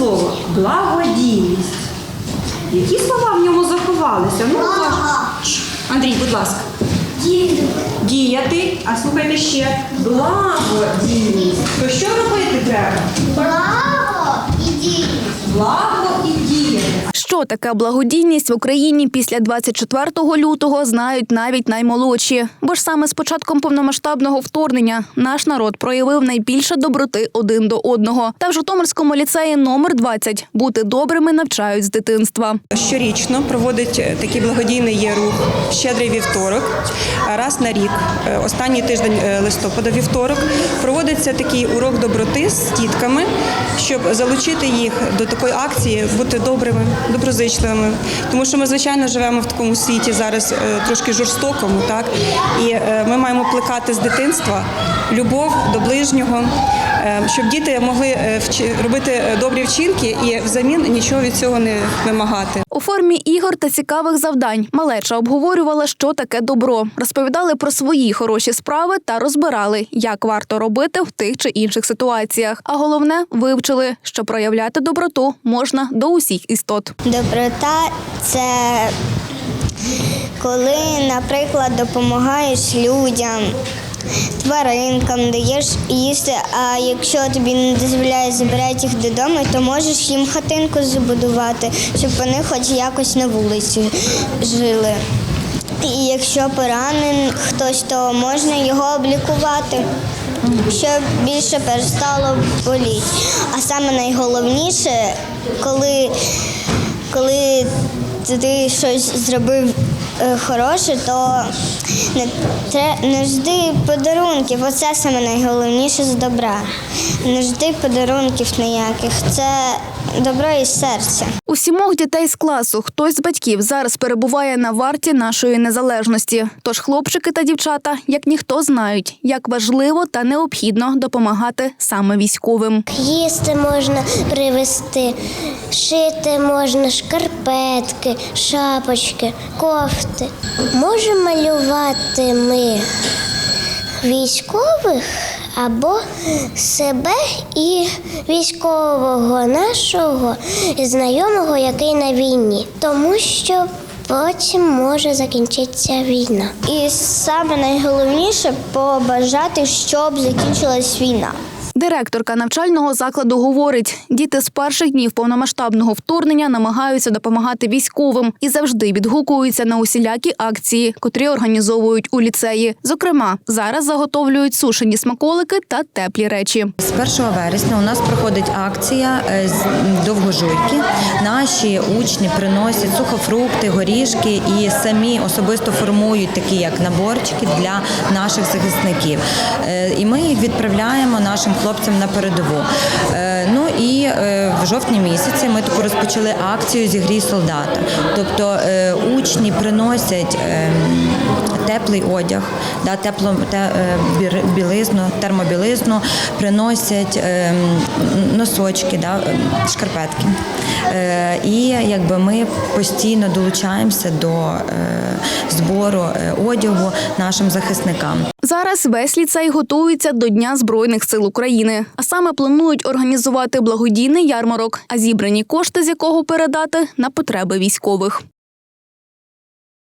слово благодійність. Які слова в ньому заховалися? Ну, Андрій, будь ласка. Діяти, а слухайте ще благодійність. То що робити треба? Що таке благодійність в Україні після 24 лютого знають навіть наймолодші. Бо ж саме з початком повномасштабного вторгнення наш народ проявив найбільше доброти один до одного. Та в Житомирському ліцеї номер 20 бути добрими навчають з дитинства. Щорічно проводить е, такий благодійний є рух щедрий вівторок. Раз на рік, е, останній тиждень е, листопада, вівторок, проводиться такий урок доброти з дітками, щоб залучити їх до такої акції, бути добрими, доброзичливими. Тому що ми, звичайно, живемо в такому світі зараз е, трошки жорстокому, так і е, ми маємо плекати з дитинства любов до ближнього, щоб діти могли е, робити е, добрі вчинки і взамін нічого від цього не вимагати. У формі ігор та цікавих завдань малеча обговорювала, що таке добро, розповідали про свої хороші справи та розбирали, як варто робити в тих чи інших ситуаціях. А головне вивчили, що проявляти доброту можна до усіх істот. Доброта це коли, наприклад, допомагаєш людям, тваринкам, даєш їсти, а якщо тобі не дозволяє забирати їх додому, то можеш їм хатинку забудувати, щоб вони хоч якось на вулиці жили. І якщо поранений хтось, то можна його облікувати, щоб більше перестало боліти. А саме найголовніше, коли, коли ти щось зробив е, хороше, то не, не жди подарунків. Оце саме найголовніше з добра. Не жди подарунків ніяких. Це добро із серця. У сімох дітей з класу хтось з батьків зараз перебуває на варті нашої незалежності. Тож хлопчики та дівчата, як ніхто, знають, як важливо та необхідно допомагати саме військовим. Їсти можна привезти, шити можна шкарпетки, шапочки, кофти. Можемо малювати ми військових або себе і військового нашого знайомого, який на війні, тому що потім може закінчитися війна. І саме найголовніше побажати, щоб закінчилась війна. Директорка навчального закладу говорить: діти з перших днів повномасштабного вторгнення намагаються допомагати військовим і завжди відгукуються на усілякі акції, котрі організовують у ліцеї. Зокрема, зараз заготовлюють сушені смаколики та теплі речі. З 1 вересня у нас проходить акція е, з довгожуйки. Наші учні приносять сухофрукти, горішки і самі особисто формують такі як наборчики для наших захисників. Е, І ми їх відправляємо нашим хлопцям на передову. Е, Ну і е, в жовтні місяці ми таку розпочали акцію зігрій солдата. Тобто учні приносять ем, теплий одяг, да, тепло, те, е, білизну, термобілизну, приносять ем, носочки, да, ем, шкарпетки. Е, І якби ми постійно долучаємося до е, збору е, одягу нашим захисникам. Зараз весь ліцей готується до Дня Збройних сил України, а саме планують організувати благодійний ярмарок, а зібрані кошти з якого передати на потреби військових.